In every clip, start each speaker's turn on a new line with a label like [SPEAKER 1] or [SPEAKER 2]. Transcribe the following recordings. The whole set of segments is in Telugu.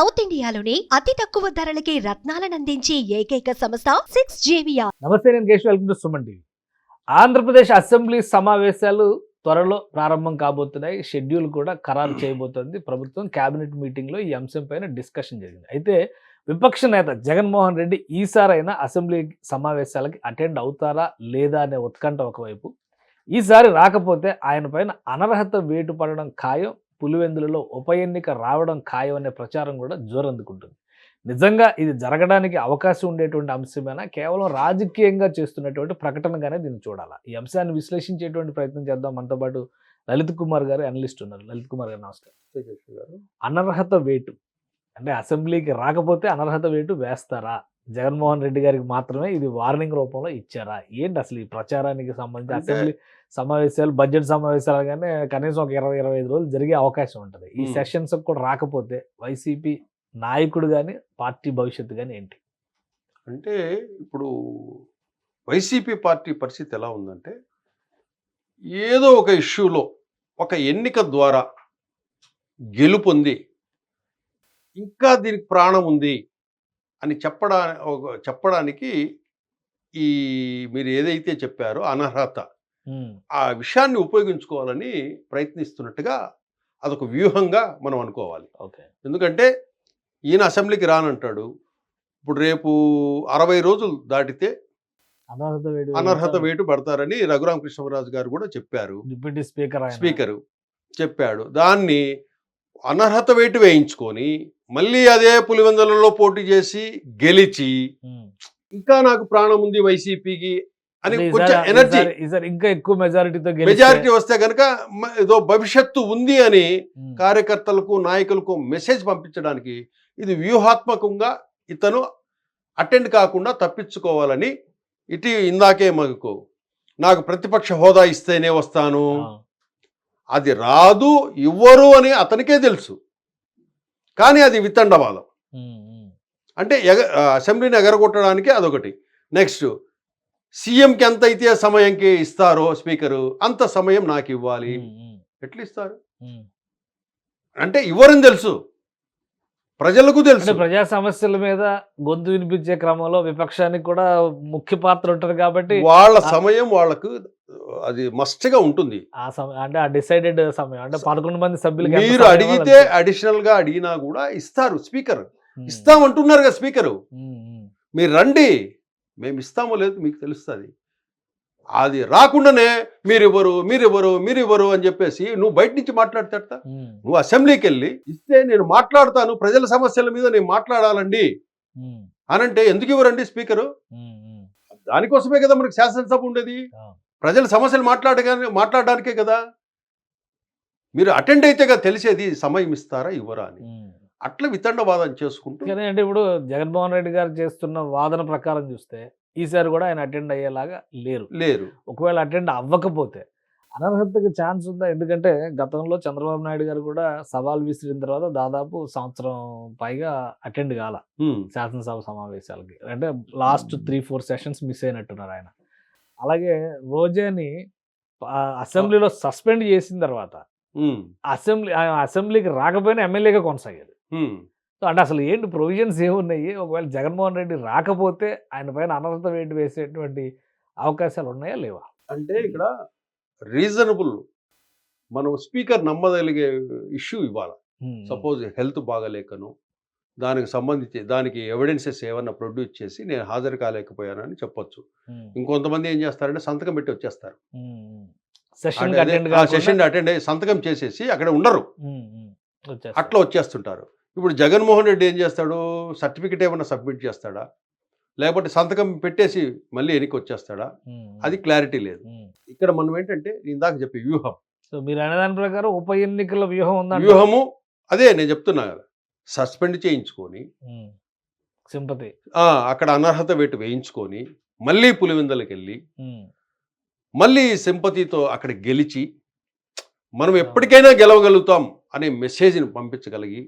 [SPEAKER 1] సౌత్ ఇండియాలోని అతి తక్కువ ధరలకి రత్నాలనందించే ఏకైక సంస్థ సిక్స్ జేవియా
[SPEAKER 2] నమస్తే నేను Kesh welcome to Suman TV. Andhra Pradesh assembly సమావేశాలు త్వరలో ప్రారంభం కాబోతున్నాయి. షెడ్యూల్ కూడా ఖరారు చేయబోతోంది. ప్రభుత్వం కేబినెట్ మీటింగ్లో ఈ అంశం పైన డిస్కషన్ జరిగింది. అయితే విపక్ష నేత జగన్మోహన్ రెడ్డి ఈసారైనా అసెంబ్లీ సమావేశాలకి అటెండ్ అవుతారా లేదా అనే ఉత్కంఠ ఒకవైపు. ఈసారి రాకపోతే ఆయన పైన అనర్హత వేటు పడడం ఖాయం. పులివెందులలో ఉప ఎన్నిక రావడం ఖాయం అనే ప్రచారం కూడా జోరందుకుంటుంది. నిజంగా ఇది జరగడానికి అవకాశం ఉండేటువంటి అంశమేనా? కేవలం రాజకీయంగా చేస్తున్నటువంటి ప్రకటనగానే దీన్ని చూడాలా? ఈ అంశాన్ని విశ్లేషించేటువంటి ప్రయత్నం చేద్దాం. మనతో పాటు లలిత్ కుమార్ గారు అనలిస్ట్ ఉన్నారు. లలిత్ కుమార్ గారు నమస్కారం. అనర్హత వేటు. అంటే అసెంబ్లీకి రాకపోతే అనర్హత వేటు వేస్తారా? జగన్మోహన్ రెడ్డి గారికి మాత్రమే ఇది వార్నింగ్ రూపంలో ఇచ్చారా? ఏంటి అసలు ఈ ప్రచారానికి సంబంధించి అసెంబ్లీ సమావేశాలు బడ్జెట్ సమావేశాలు కానీ కనీసం ఒక ఇరవై ఇరవై ఐదు రోజులు జరిగే అవకాశం ఉంటుంది. ఈ. సెషన్స్ కూడా రాకపోతే వైసీపీ నాయకుడు కానీ పార్టీ భవిష్యత్తు కానీ ఏంటి?
[SPEAKER 3] అంటే ఇప్పుడు వైసీపీ పార్టీ పరిస్థితి ఎలా ఉందంటే ఏదో ఒక ఇష్యూలో ఒక ఎన్నిక ద్వారా గెలుపొంది ఇంకా దీనికి ప్రాణం ఉంది అని చెప్పడా చెప్పడానికి ఈ మీరు ఏదైతే చెప్పారో అనర్హత. ఆ విషయాన్ని ఉపయోగించుకోవాలని ప్రయత్నిస్తున్నట్టుగా అదొక వ్యూహంగా మనం అనుకోవాలి.
[SPEAKER 2] ఓకే.
[SPEAKER 3] ఎందుకంటే ఈయన అసెంబ్లీకి రానంటాడు. ఇప్పుడు రేపు అరవై రోజులు దాటితే
[SPEAKER 2] అనర్హత వేటు
[SPEAKER 3] అనర్హత వేటు పడతారని రఘురామ కృష్ణరాజు గారు కూడా చెప్పారు.
[SPEAKER 2] స్పీకర్
[SPEAKER 3] స్పీకరు చెప్పాడు. దాన్ని అనర్హత వేటు వేయించుకొని మళ్ళీ అదే పులివెందులలో పోటీ చేసి గెలిచి. ఇంకా నాకు ప్రాణం ఉంది వైసీపీకి అని కొంచెం ఎనర్జీ
[SPEAKER 2] ఇంకా ఎక్కువ మెజారిటీతో
[SPEAKER 3] మెజారిటీ వస్తే కనుక ఏదో భవిష్యత్తు ఉంది అని. కార్యకర్తలకు నాయకులకు మెసేజ్ పంపించడానికి ఇది వ్యూహాత్మకంగా ఇతను అటెండ్ కాకుండా తప్పించుకోవాలని ఇటు ఇందాకే మాకు నాకు ప్రతిపక్ష హోదా ఇస్తేనే వస్తాను అది రాదు ఇవ్వరు అని అతనికే తెలుసు. కానీ అది వితండవాదం. అంటే ఎగ అసెంబ్లీని ఎగరగొట్టడానికి అదొకటి. నెక్స్ట్ సీఎంకి ఎంత అయితే సమయంకి ఇస్తారో స్పీకరు అంత సమయం నాకు ఇవ్వాలి. ఎట్లా ఇస్తారు అంటే ఇవ్వరని తెలుసు. ప్రజలకు తెలుసు.
[SPEAKER 2] ప్రజా సమస్యల మీద గొంతు వినిపించే క్రమంలో విపక్షానికి కూడా ముఖ్య పాత్ర ఉంటుంది కాబట్టి
[SPEAKER 3] వాళ్ళ సమయం వాళ్ళకు అది మస్ట్గా ఉంటుంది.
[SPEAKER 2] ఆ సమయం అంటే ఆ డిసైడెడ్ సమయం. అంటే పదకొండు మంది సభ్యులకి ఎంత
[SPEAKER 3] మీరు అడిగితే? అడిషనల్గా అడిగినా కూడా ఇస్తారు స్పీకర్. ఇస్తామంటున్నారు కదా స్పీకరు. మీరు రండి. మేము ఇస్తామో లేదు మీకు తెలుస్తుంది. అది రాకుండానే మీరివ్వరు మీరివ్వరు మీరివ్వరు అని చెప్పేసి నువ్వు బయట నుంచి మాట్లాడతాడతా?
[SPEAKER 2] ఉమ్,
[SPEAKER 3] నువ్వు అసెంబ్లీకి వెళ్ళి ఇస్తే నేను మాట్లాడతాను ప్రజల సమస్యల మీద నేను మాట్లాడాలండి.
[SPEAKER 2] ఉమ్,
[SPEAKER 3] అనంటే ఎందుకు ఇవ్వరండి స్పీకరు. దానికోసమే కదా మనకి శాసనసభ ఉండేది. ప్రజల సమస్యలు మాట్లాడగానే మాట్లాడడానికే కదా. మీరు అటెండ్ అయితే కదా తెలిసేది సమయం ఇస్తారా ఇవ్వరా అని. అట్లా వితండవాదం చేసుకుంటూ
[SPEAKER 2] అంటే ఇప్పుడు జగన్మోహన్ రెడ్డి గారు చేస్తున్న వాదన ప్రకారం చూస్తే ఈసారి కూడా ఆయన అటెండ్ అయ్యేలాగా లేరు.
[SPEAKER 3] లేరు.
[SPEAKER 2] ఒకవేళ అటెండ్ అవ్వకపోతే అనర్హతకి ఛాన్స్ ఉందా? ఎందుకంటే గతంలో చంద్రబాబు నాయుడు గారు కూడా సవాల్ విసిరిన తర్వాత దాదాపు సంవత్సరం పైగా అటెండ్ కాల. శాసనసభ సమావేశాలకి. అంటే last three four sessions miss అయినట్టున్నారు ఆయన. అలాగే రోజాని అసెంబ్లీలో సస్పెండ్ చేసిన తర్వాత. అసెంబ్లీ అసెంబ్లీకి రాకపోయినా ఎమ్మెల్యేగా కొనసాగారు. సో అంటే అసలు ఏంటి ప్రొవిజన్స్ ఏమున్నాయి? ఒకవేళ జగన్మోహన్ రెడ్డి రాకపోతే ఆయన పైన అనర్హత వేటు వేసేటువంటి అవకాశాలు ఉన్నాయా లేవా?
[SPEAKER 3] అంటే ఇక్కడ రీజనబుల్ మనం స్పీకర్ నమ్మదలిగే ఇష్యూ ఇవ్వాలి. సపోజ్ హెల్త్ బాగలేకను దానికి సంబంధించి దానికి ఎవిడెన్సెస్ ఏమన్నా ప్రొడ్యూస్ చేసి నేను హాజరు కాలేకపోయానని చెప్పొచ్చు. ఇంకొంతమంది ఏం చేస్తారంటే సంతకం పెట్టి వచ్చేస్తారు. సెషన్ అటెండ్ అయ్యి సంతకం చేసేసి అక్కడ ఉండరు.
[SPEAKER 2] అట్లా
[SPEAKER 3] వచ్చేస్తుంటారు. ఇప్పుడు జగన్మోహన్ రెడ్డి ఏం చేస్తాడు? సర్టిఫికెట్ ఏమన్నా సబ్మిట్ చేస్తాడా? లేకపోతే సంతకం పెట్టేసి మళ్ళీ వెనక్కి వచ్చేస్తాడా అది క్లారిటీ లేదు. ఇక్కడ మనం ఏంటంటే ఇందాక చెప్పే వ్యూహం.
[SPEAKER 2] సో మీరు అనే దాని ప్రకారం ఉప ఎన్నికల వ్యూహం ఉందండి
[SPEAKER 3] వ్యూహము అదే నేను చెప్తున్నా కదా. సస్పెండ్ చేయించుకొని
[SPEAKER 2] సింపతి.
[SPEAKER 3] అక్కడ అనర్హత వేటు వేయించుకొని మళ్ళీ పులివెందలకి వెళ్ళి మళ్ళీ సింపతితో అక్కడ గెలిచి మనం ఎప్పటికైనా గెలవగలుగుతాం అనే మెసేజ్ని పంపించగలిగి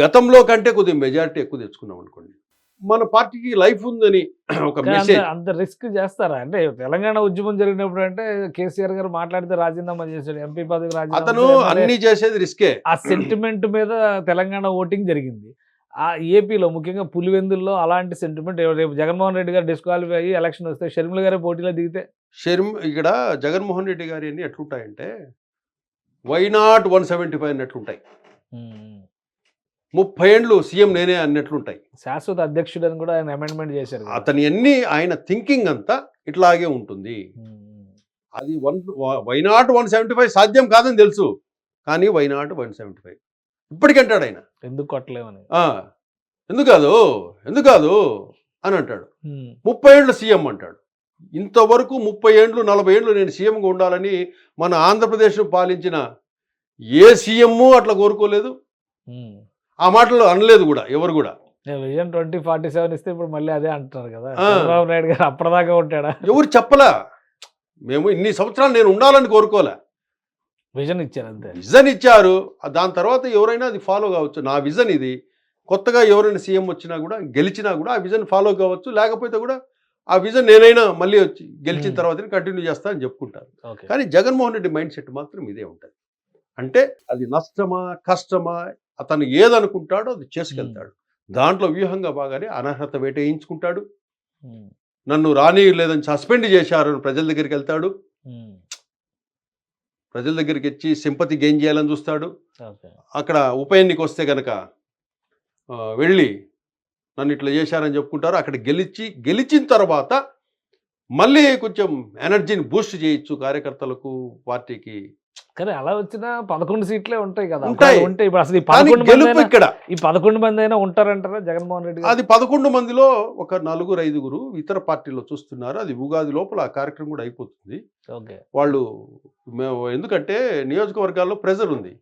[SPEAKER 3] గతంలో కంటే కొద్దిగా మెజారిటీ ఎక్కువ తెచ్చుకున్నాం అనుకోండి. మన పార్టీకి లైఫ్ ఉందని ఒక మెసేజ్
[SPEAKER 2] అంత రిస్క్ చేస్తారా? అంటే తెలంగాణ ఉద్యమం జరిగినప్పుడు అంటే కేసీఆర్ గారు మాట్లాడితే రాజీనామా చేశాడు ఎంపీ పదవి రాజీనామా
[SPEAKER 3] అతను. అన్ని చేసేది రిస్కే.
[SPEAKER 2] ఆ సెంటిమెంట్ మీద తెలంగాణ ఓటింగ్ జరిగింది. ఆ ఏపీలో ముఖ్యంగా పులివెందుల్లో అలాంటి సెంటిమెంట్ రేపు జగన్మోహన్ రెడ్డి గారు డిస్క్వాలిఫై అయ్యి ఎలక్షన్ వస్తే షర్మిల గారే పోటీలో దిగితే?
[SPEAKER 3] షర్మ్ ఇక్కడ జగన్మోహన్ రెడ్డి గారి ఎట్లుంటాయంటే why not one seventy five అన్నట్లుంటాయి ముప్పై ఏండ్లు సీఎం నేనే అన్నట్లుంటాయి.
[SPEAKER 2] శాశ్వత అధ్యక్షుడు అని కూడా ఆయన అమెండ్మెంట్ చేశారు.
[SPEAKER 3] అతని అన్ని ఆయన థింకింగ్ అంతా ఇట్లాగే ఉంటుంది. అది one why not one seventy five సాధ్యం కాదని తెలుసు. కానీ why not one seventy five ఇప్పటికంటాడు ఆయన.
[SPEAKER 2] ఎందుకు కొట్టలేమని?
[SPEAKER 3] ఆ, ఎందుకు కాదు? ఎందుకు కాదు? అని అంటాడు. ముప్పై ఏళ్ళు సీఎం అంటాడు. ఇంతవరకు ముప్పై ఏండ్లు నలభై ఏండ్లు నేను సీఎంగా ఉండాలని మన ఆంధ్రప్రదేశ్ను పాలించిన ఏ సీఎం అట్లా కోరుకోలేదు. ఆ మాటలు అనలేదు కూడా ఎవరు కూడా.
[SPEAKER 2] విజన్ ట్వంటీ ఫార్టీ సెవెన్ ఇస్తే ఇప్పుడు మళ్ళీ అదే అంటున్నారు కదా. చంద్రబాబు నాయుడు గారు అప్పటిదాకా ఉంటాడా?
[SPEAKER 3] ఎవరు చెప్పలా? మేము ఇన్ని సంవత్సరాలు నేను ఉండాలని కోరుకోలే.
[SPEAKER 2] విజన్ ఇచ్చారు అంతే.
[SPEAKER 3] విజన్ ఇచ్చారు. దాని తర్వాత ఎవరైనా అది ఫాలో కావచ్చు. నా విజన్ ఇది. కొత్తగా ఎవరైనా సీఎం వచ్చినా కూడా గెలిచినా కూడా ఆ విజన్ ఫాలో కావచ్చు. లేకపోతే కూడా ఆ విజన్ నేనైనా మళ్ళీ వచ్చి గెలిచిన. తర్వాత కంటిన్యూ చేస్తా అని చెప్పుకుంటారు. కానీ జగన్మోహన్ రెడ్డి మైండ్ సెట్ మాత్రం ఇదే ఉంటుంది. అంటే అది నష్టమా కష్టమా అతను ఏదనుకుంటాడో అది చేసుకెళ్తాడు. దాంట్లో వ్యూహంగా బాగానే అనర్హత వేటేయించుకుంటాడు. నన్ను రాని లేదని సస్పెండ్ చేశారు అని ప్రజల దగ్గరికి వెళ్తాడు. ప్రజల దగ్గరికి వచ్చి సింపతి గెయిన్ చేయాలని చూస్తాడు. అక్కడ ఉప ఎన్నిక వస్తే కనుక వెళ్ళి నన్ను ఇట్లా చేశారని చెప్పుకుంటారు. అక్కడ గెలిచి గెలిచిన తర్వాత మళ్ళీ కొంచెం ఎనర్జీని బూస్ట్ చేయొచ్చు కార్యకర్తలకు పార్టీకి.
[SPEAKER 2] కానీ అలా వచ్చినా పదకొండు సీట్లే ఉంటాయి కదా.
[SPEAKER 3] ఉంటాయి.
[SPEAKER 2] ఒకవేళ ఉంటే ఇప్పుడు అసలు ఈ పదకొండు మంది
[SPEAKER 3] ఇక్కడ.
[SPEAKER 2] ఈ పదకొండు మంది అయినా ఉంటారంటారా జగన్మోహన్ రెడ్డి
[SPEAKER 3] అది పదకొండు మందిలో ఒక నలుగురు ఐదుగురు ఇతర పార్టీలో చూస్తున్నారు. అది ఉగాది లోపల ఆ కార్యక్రమం కూడా అయిపోతుంది.
[SPEAKER 2] ఓకే.
[SPEAKER 3] వాళ్ళు మేము ఎందుకంటే నియోజకవర్గాల్లో ప్రెజర్ ఉంది.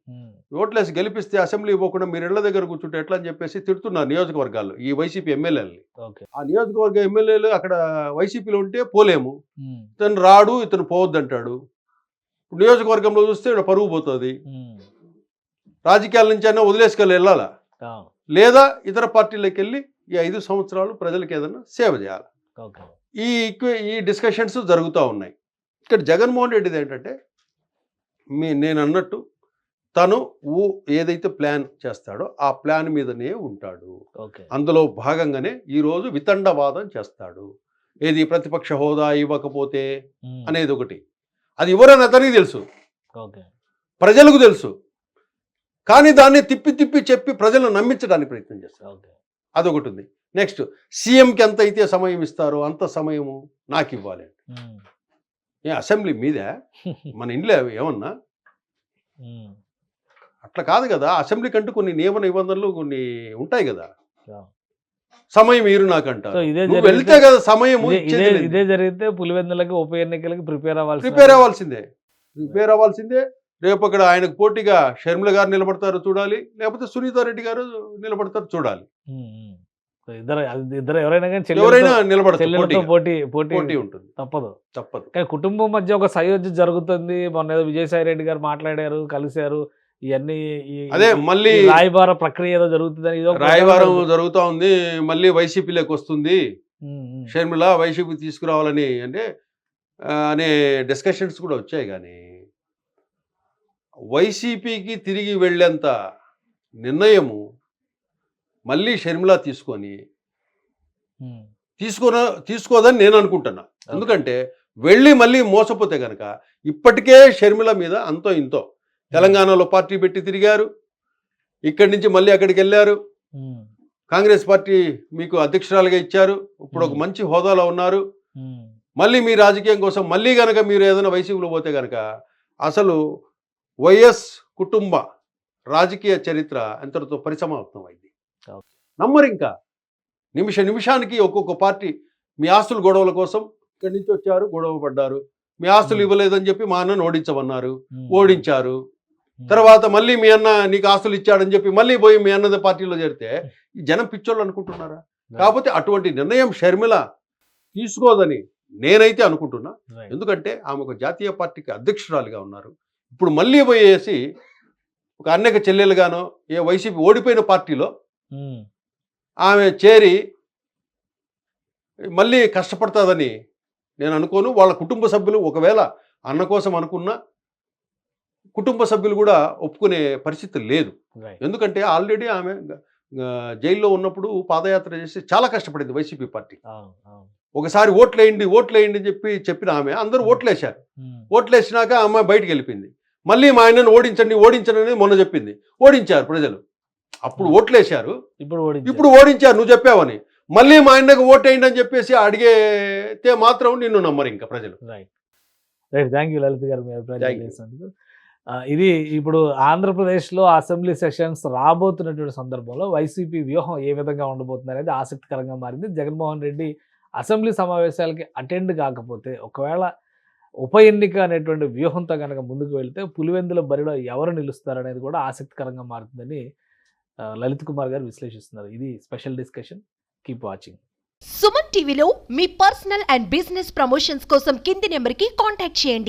[SPEAKER 3] ఓట్లేసి గెలిపిస్తే అసెంబ్లీ పోకుండా మీరు ఇళ్ళ దగ్గర కూర్చుంటే ఎట్లా అని చెప్పేసి తిడుతున్నారు నియోజకవర్గాల్లో ఈ వైసీపీ ఎమ్మెల్యేలని.
[SPEAKER 2] ఓకే.
[SPEAKER 3] ఆ నియోజకవర్గ ఎమ్మెల్యేలు అక్కడ వైసీపీలో ఉంటే పోలేము. ఇతను రాడు ఇతను పోవద్దు అంటాడు ఇప్పుడు నియోజకవర్గంలో చూస్తే ఇక్కడ పరుగు పోతుంది. రాజకీయాల నుంచి అయినా వదిలేసుకెళ్ళి వెళ్ళాలా? లేదా ఇతర పార్టీలకు వెళ్ళి ఈ ఐదు సంవత్సరాలు ప్రజలకు ఏదైనా సేవ చేయాలి? ఈ ఈ డిస్కషన్స్ జరుగుతూ ఉన్నాయి. ఇక్కడ జగన్మోహన్ రెడ్డిది ఏంటంటే మీ నేను అన్నట్టు తను ఊ ఏదైతే ప్లాన్ చేస్తాడో ఆ ప్లాన్ మీదనే ఉంటాడు. అందులో భాగంగానే ఈరోజు వితండవాదం చేస్తాడు. ఏది ప్రతిపక్ష హోదా ఇవ్వకపోతే అనేది ఒకటి. అది ఇవ్వరని అతనికి తెలుసు.
[SPEAKER 2] ఓకే.
[SPEAKER 3] ప్రజలకు తెలుసు. కానీ దాన్ని తిప్పి తిప్పి చెప్పి ప్రజలను నమ్మించడానికి ప్రయత్నం చేస్తారు.
[SPEAKER 2] ఓకే.
[SPEAKER 3] అదొకటి ఉంది. నెక్స్ట్ సీఎంకి ఎంత అయితే సమయం ఇస్తారో అంత సమయము నాకు ఇవ్వాలి
[SPEAKER 2] ఉమ్,
[SPEAKER 3] ఏ అసెంబ్లీ మీదే? మన ఇంట్లో ఏమన్నా? అట్లా కాదు కదా. అసెంబ్లీ కంటూ కొన్ని నియమ నిబంధనలు కొన్ని ఉంటాయి కదా. సమయం మీరు నాకంట
[SPEAKER 2] సో ఇదే
[SPEAKER 3] నువ్వు
[SPEAKER 2] జరిగితే-
[SPEAKER 3] వెళ్తే కదా సమయము
[SPEAKER 2] ఇదే- జరిగితే పులివెందులకి ఉప ఎన్నికలకి ప్రిపేర్ అవ్వాల్సి
[SPEAKER 3] ప్రిపేర్ అవ్వాల్సిందే. ప్రిపేర్ అవ్వాల్సిందే. రేపు అక్కడ ఆయనకు పోటీగా షర్మిల గారు నిలబడతారు చూడాలి. లేకపోతే సునీతా రెడ్డి గారు నిలబడతారు చూడాలి.
[SPEAKER 2] ఇద్దరు ఎవరైనా కానీ
[SPEAKER 3] ఎవరైనా నిలబడతారు
[SPEAKER 2] పోటీ పోటీ
[SPEAKER 3] ఉంటుంది.
[SPEAKER 2] తప్పదు.
[SPEAKER 3] తప్పదు.
[SPEAKER 2] కానీ కుటుంబం మధ్య ఒక సయోధ్య జరుగుతుంది. మొన్న ఏదో విజయసాయి రెడ్డి గారు మాట్లాడారు కలిశారు. ఇవన్నీ
[SPEAKER 3] అదే మళ్ళీ
[SPEAKER 2] రాయబార ప్రక్రియ ఏదో జరుగుతుందని ప్రచారం
[SPEAKER 3] జరుగుతూ ఉంది మళ్ళీ వైసీపీలోకి వస్తుంది. షర్మిల వైసీపీ తీసుకురావాలని అంటే అనే డిస్కషన్స్ కూడా వచ్చాయి కానీ వైసీపీకి తిరిగి వెళ్ళేంత నిర్ణయము మళ్ళీ షర్మిల తీసుకొని
[SPEAKER 2] ఉమ్,
[SPEAKER 3] తీసుకోన తీసుకోదని నేను అనుకుంటున్నా. ఎందుకంటే వెళ్ళి మళ్ళీ మోసపోతే కనుక ఇప్పటికే షర్మిల మీద అంతో ఇంతో తెలంగాణలో పార్టీ పెట్టి తిరిగారు. ఇక్కడి నుంచి మళ్ళీ అక్కడికి వెళ్ళారు. కాంగ్రెస్ పార్టీ మీకు అధ్యక్షురాలుగా ఇచ్చారు. ఇప్పుడు ఒక. మంచి హోదాలో ఉన్నారు. మళ్ళీ మీ రాజకీయం కోసం మళ్ళీ గనక మీరు ఏదైనా వైసీపీలో పోతే గనక అసలు వైఎస్ కుటుంబ రాజకీయ చరిత్ర ఎంతటితో పరిసమాప్తం అయింది. నమ్మరు ఇంకా. నిమిష నిమిషానికి ఒక్కొక్క పార్టీ మీ ఆస్తుల గొడవల కోసం ఇక్కడి నుంచి వచ్చారు గొడవ పడ్డారు. మీ ఆస్తులు. ఇవ్వలేదని చెప్పి మా అన్నను ఓడించమన్నారు ఓడించారు. తర్వాత మళ్ళీ మీ అన్న నీకు ఆస్తులు ఇచ్చాడని చెప్పి మళ్ళీ పోయి మీ అన్నది పార్టీలో చేరితే ఈ జనం పిచ్చోళ్ళు అనుకుంటున్నారా? కాకపోతే అటువంటి నిర్ణయం షర్మిల తీసుకోదని నేనైతే అనుకుంటున్నా. ఎందుకంటే ఆమె ఒక జాతీయ పార్టీకి అధ్యక్షురాలుగా ఉన్నారు. ఇప్పుడు మళ్ళీ పోయేసి ఒక అన్నక చెల్లెలుగానో ఏ వైసీపీ ఓడిపోయిన పార్టీలో ఆమె చేరి మళ్ళీ కష్టపడుతుందని నేను అనుకోను. వాళ్ళ కుటుంబ సభ్యులు ఒకవేళ అన్న కోసం అనుకున్నా కుటుంబ సభ్యులు కూడా ఒప్పుకునే పరిస్థితి లేదు. ఎందుకంటే ఆల్రెడీ ఆమె జైల్లో ఉన్నప్పుడు పాదయాత్ర చేసి చాలా కష్టపడింది వైసీపీ పార్టీ. ఒకసారి ఓట్లేయండి ఓట్లేయండి అని చెప్పి చెప్పిన ఆమె. అందరూ ఓట్లేశారు.
[SPEAKER 2] ఉమ్,
[SPEAKER 3] ఓట్లేసినాక ఆ అమ్మాయి బయటికి వెళ్ళిపోయింది. మళ్ళీ మా ఆయనను ఓడించండి ఓడించండి అనేది మొన్న చెప్పింది. ఓడించారు ప్రజలు. అప్పుడు ఓట్లేశారు.
[SPEAKER 2] ఇప్పుడు.
[SPEAKER 3] ఇప్పుడు ఓడించారు నువ్వు చెప్పావని. మళ్ళీ మా ఆయనకు ఓటేయండి అని చెప్పేసి అడిగితే మాత్రం నిన్ను నమ్మరు ఇంకా ప్రజలు.
[SPEAKER 2] Right right thank you Lalit గారు. మీ అభిప్రాయం ఇది ఇప్పుడు ఆంధ్రప్రదేశ్లో అసెంబ్లీ సెషన్స్ రాబోతున్నటువంటి సందర్భంలో వైసీపీ వ్యూహం ఏ విధంగా ఉండబోతుంది అనేది ఆసక్తికరంగా మారింది. జగన్మోహన్ రెడ్డి అసెంబ్లీ సమావేశాలకి అటెండ్ కాకపోతే ఒకవేళ ఉప ఎన్నిక అనేటువంటి వ్యూహంతో కనుక ముందుకు వెళ్తే పులివెందుల బరిలో ఎవరు నిలుస్తారు అనేది కూడా ఆసక్తికరంగా మారుతుందని లలిత్ కుమార్ గారు విశ్లేషిస్తున్నారు. ఇది special discussion. Keep watching.
[SPEAKER 1] Suman టీవీలో మీ పర్సనల్ అండ్ బిజినెస్ ప్రమోషన్స్ కోసం కింది నెంబర్కి కాంటాక్ట్ చేయండి.